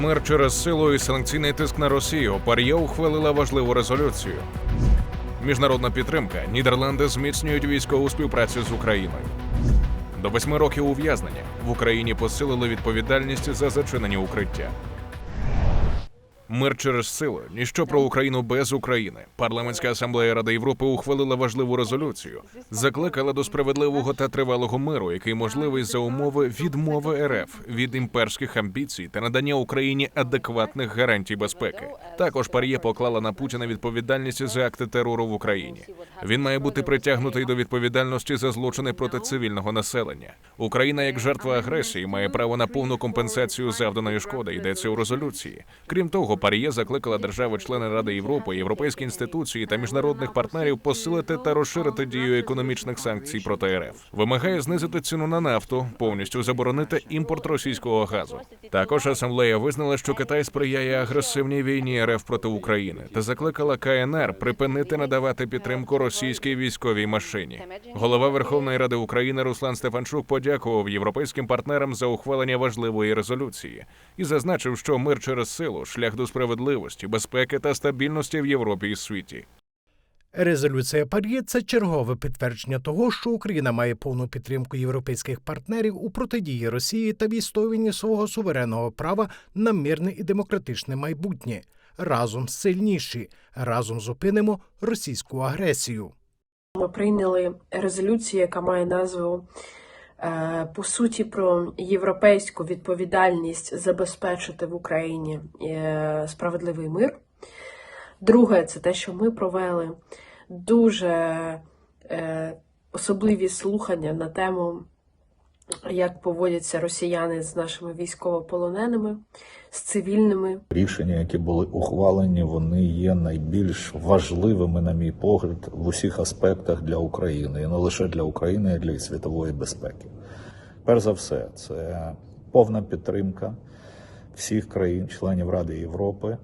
Мир через силу і санкційний тиск на Росію. Пар'є ухвалила важливу резолюцію. Міжнародна підтримка. Нідерланди зміцнюють військову співпрацю з Україною. До восьми років ув'язнення в Україні посилили відповідальність за зачинені укриття. Мир через силу. Ніщо про Україну без України. Парламентська асамблея Ради Європи ухвалила важливу резолюцію. Закликала до справедливого та тривалого миру, який можливий за умови відмови РФ від імперських амбіцій та надання Україні адекватних гарантій безпеки. Також Пар'є поклала на Путіна відповідальність за акти терору в Україні. Він має бути притягнутий до відповідальності за злочини проти цивільного населення. Україна, як жертва агресії, має право на повну компенсацію завданої шкоди. Йдеться у резолюції. Крім того, Пар'є закликала держави-члени Ради Європи, європейські інституції та міжнародних партнерів посилити та розширити дію економічних санкцій проти РФ. Вимагає знизити ціну на нафту, повністю заборонити імпорт російського газу. Також асамблея визнала, що Китай сприяє агресивній війні РФ проти України та закликала КНР припинити надавати підтримку російській військовій машині. Голова Верховної Ради України Руслан Стефанчук подякував європейським партнерам за ухвалення важливої резолюції і зазначив, що мир через силу шлях до справедливості, безпеки та стабільності в Європі і світі. Резолюція Пар'є це чергове підтвердження того, що Україна має повну підтримку європейських партнерів у протидії Росії та відстоюванні свого суверенного права на мирне і демократичне майбутнє. Разом сильніші, разом зупинимо російську агресію. Ми прийняли резолюцію, яка має назву по суті про європейську відповідальність забезпечити в Україні е, справедливий мир. Друге, це те, що ми провели дуже е, особливі слухання на тему, як поводяться росіяни з нашими військовополоненими, з цивільними. Рішення, які були ухвалені, вони є найбільш важливими, на мій погляд, в усіх аспектах для України, і не лише для України, а для світової безпеки. Перш за все, це повна підтримка всіх країн, членів Ради Європи,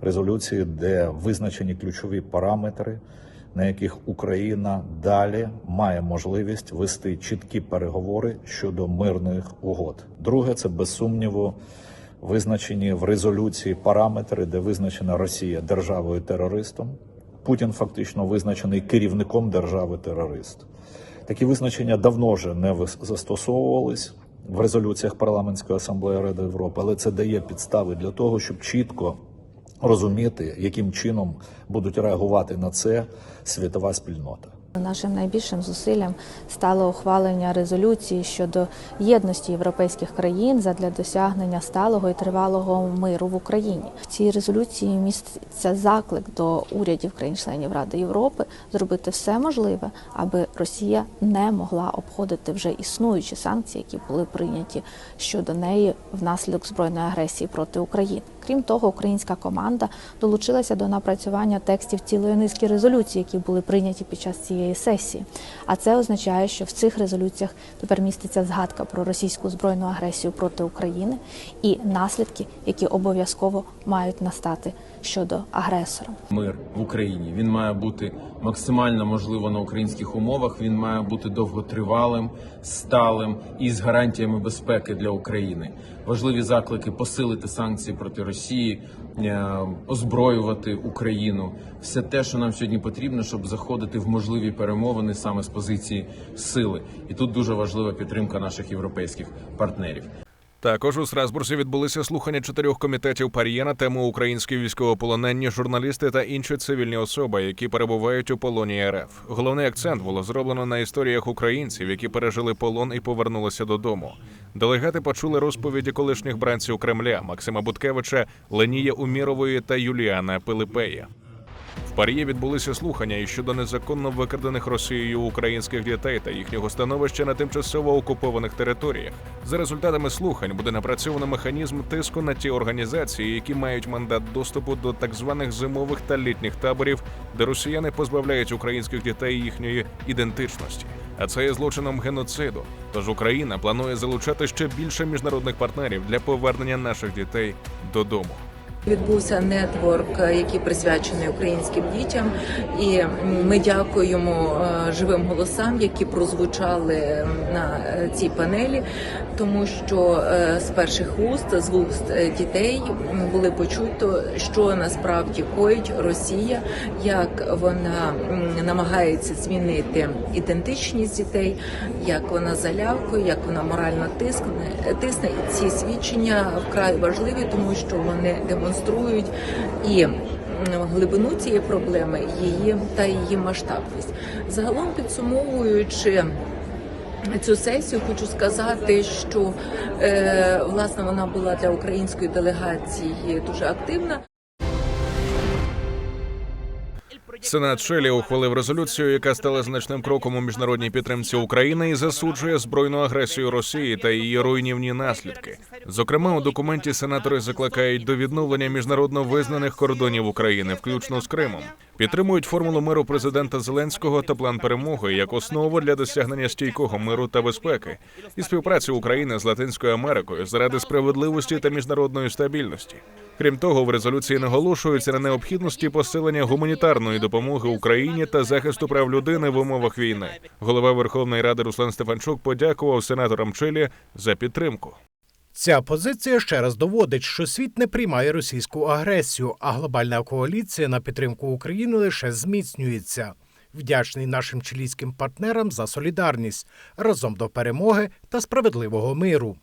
резолюції, де визначені ключові параметри, на яких Україна далі має можливість вести чіткі переговори щодо мирних угод. Друге, це без сумніву визначені в резолюції параметри, де визначена Росія державою терористом. Путін фактично визначений керівником держави терорист. Такі визначення давно вже не застосовувались в резолюціях парламентської асамблеї Ради Європи, але це дає підстави для того, щоб чітко розуміти, яким чином будуть реагувати на це світова спільнота. Нашим найбільшим зусиллям стало ухвалення резолюції щодо єдності європейських країн задля досягнення сталого і тривалого миру в Україні. В цій резолюції міститься заклик до урядів країн-членів Ради Європи зробити все можливе, аби Росія не могла обходити вже існуючі санкції, які були прийняті щодо неї внаслідок збройної агресії проти України. Крім того, українська команда долучилася до напрацювання текстів цілої низки резолюцій, які були прийняті під час цієї сесії. А це означає, що в цих резолюціях тепер міститься згадка про російську збройну агресію проти України і наслідки, які обов'язково мають настати щодо агресора. мир в Україні. Він має бути максимально можливо на українських умовах. Він має бути довготривалим, сталим і з гарантіями безпеки для України. Важливі заклики посилити санкції проти Росії, озброювати Україну. Все те, що нам сьогодні потрібно, щоб заходити в можливі перемовини саме з позиції сили. І тут дуже важлива підтримка наших європейських партнерів. Також у Страсбурзі відбулися слухання чотирьох комітетів Пар'є на тему українські військовополонені, журналісти та інші цивільні особи, які перебувають у полоні РФ. Головний акцент було зроблено на історіях українців, які пережили полон і повернулися додому. Делегати почули розповіді колишніх бранців Кремля Максима Буткевича, Ленія Умірової та Юліана Пилипея. Пар'є відбулися слухання і щодо незаконно викрадених Росією українських дітей та їхнього становища на тимчасово окупованих територіях. За результатами слухань буде напрацьовано механізм тиску на ті організації, які мають мандат доступу до так званих зимових та літніх таборів, де росіяни позбавляють українських дітей їхньої ідентичності. А це є злочином геноциду. Тож Україна планує залучати ще більше міжнародних партнерів для повернення наших дітей додому. Відбувся нетворк, який присвячений українським дітям, і ми дякуємо е, живим голосам, які прозвучали на е, цій панелі, тому що е, з перших вуст, з вуст дітей були почуто, що насправді коїть Росія, як вона намагається змінити ідентичність дітей, як вона залякує, як вона морально тисне. І ці свідчення вкрай важливі, тому що вони демонструють і глибину цієї проблеми, її та її масштабність. Загалом підсумовуючи. Цю сесію хочу сказати, що е, власне вона була для української делегації дуже активна. Сенат Шелі ухвалив резолюцію, яка стала значним кроком у міжнародній підтримці України і засуджує збройну агресію Росії та її руйнівні наслідки. Зокрема, у документі сенатори закликають до відновлення міжнародно визнаних кордонів України, включно з Кримом. Підтримують формулу миру президента Зеленського та план перемоги як основу для досягнення стійкого миру та безпеки і співпраці України з Латинською Америкою заради справедливості та міжнародної стабільності. Крім того, в резолюції наголошується на необхідності посилення гуманітарної допомоги Україні та захисту прав людини в умовах війни. Голова Верховної Ради Руслан Стефанчук подякував сенаторам Чилі за підтримку. Ця позиція ще раз доводить, що світ не приймає російську агресію, а глобальна коаліція на підтримку України лише зміцнюється. Вдячний нашим чилійським партнерам за солідарність разом до перемоги та справедливого миру.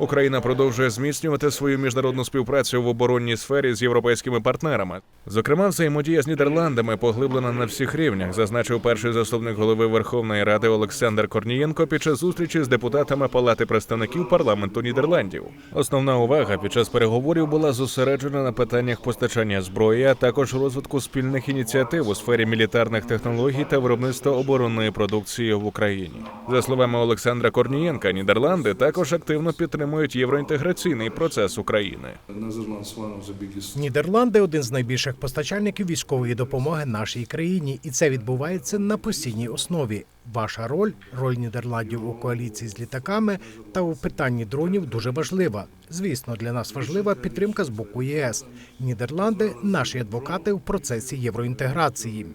Україна продовжує зміцнювати свою міжнародну співпрацю в оборонній сфері з європейськими партнерами. Зокрема, взаємодія з Нідерландами поглиблена на всіх рівнях, зазначив перший заступник голови Верховної Ради Олександр Корнієнко під час зустрічі з депутатами Палати представників парламенту Нідерландів. Основна увага під час переговорів була зосереджена на питаннях постачання зброї, а також розвитку спільних ініціатив у сфері мілітарних технологій та виробництва оборонної продукції в Україні. За словами Олександра Корнієнка, Нідерланди також активно підтримують євроінтеграційний процес України. Нідерланди один з найбільших постачальників військової допомоги нашій країні, і це відбувається на постійній основі. Ваша роль, роль Нідерландів у коаліції з літаками та у питанні дронів дуже важлива. Звісно, для нас важлива підтримка з боку ЄС. Нідерланди наші адвокати в процесі євроінтеграції.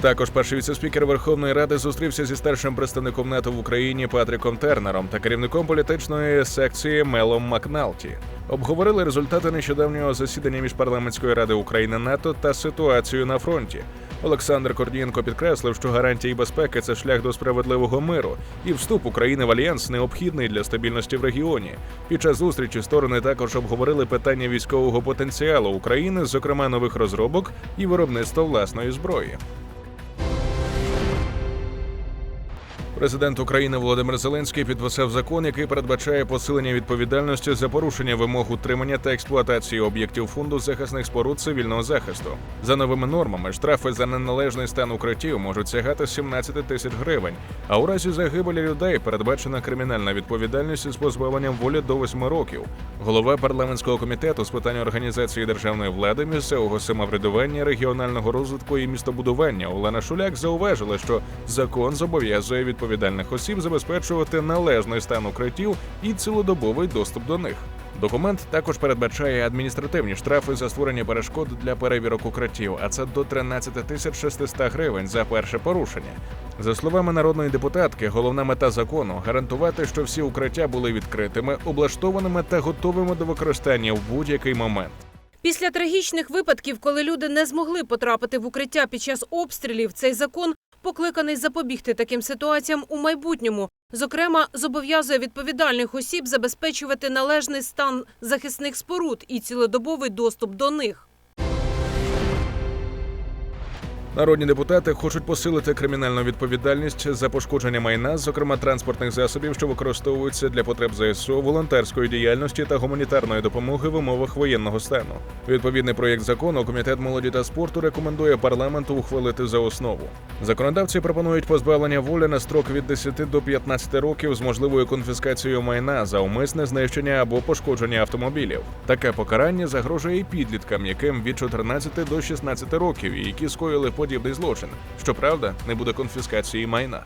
Також перший віцеспікер Верховної Ради зустрівся зі старшим представником НАТО в Україні Патріком Тернером та керівником політичної секції Мелом Макналті. Обговорили результати нещодавнього засідання міжпарламентської ради України НАТО та ситуацію на фронті. Олександр Корнієнко підкреслив, що гарантії безпеки це шлях до справедливого миру, і вступ України в альянс необхідний для стабільності в регіоні. Під час зустрічі сторони також обговорили питання військового потенціалу України, зокрема нових розробок і виробництва власної зброї. Президент України Володимир Зеленський підписав закон, який передбачає посилення відповідальності за порушення вимог утримання та експлуатації об'єктів фонду захисних споруд цивільного захисту. За новими нормами, штрафи за неналежний стан укриттів можуть сягати 17 тисяч гривень. А у разі загибелі людей передбачена кримінальна відповідальність з позбавленням волі до 8 років. Голова парламентського комітету з питань організації державної влади, місцевого самоврядування, регіонального розвитку і містобудування Олена Шуляк зауважила, що закон зобов'язує відповідальних осіб забезпечувати належний стан укриттів і цілодобовий доступ до них. Документ також передбачає адміністративні штрафи за створення перешкод для перевірок укриттів, а це до 13 тисяч 600 гривень за перше порушення. За словами народної депутатки, головна мета закону гарантувати, що всі укриття були відкритими, облаштованими та готовими до використання в будь-який момент. Після трагічних випадків, коли люди не змогли потрапити в укриття під час обстрілів, цей закон покликаний запобігти таким ситуаціям у майбутньому. Зокрема, зобов'язує відповідальних осіб забезпечувати належний стан захисних споруд і цілодобовий доступ до них. Народні депутати хочуть посилити кримінальну відповідальність за пошкодження майна, зокрема транспортних засобів, що використовуються для потреб ЗСУ, волонтерської діяльності та гуманітарної допомоги в умовах воєнного стану. Відповідний проєкт закону комітет молоді та спорту рекомендує парламенту ухвалити за основу. Законодавці пропонують позбавлення волі на строк від 10 до 15 років з можливою конфіскацією майна за умисне знищення або пошкодження автомобілів. Таке покарання загрожує і підліткам, яким від 14 до 16 років, і які скоїли подібний злочин. Щоправда, не буде конфіскації майна.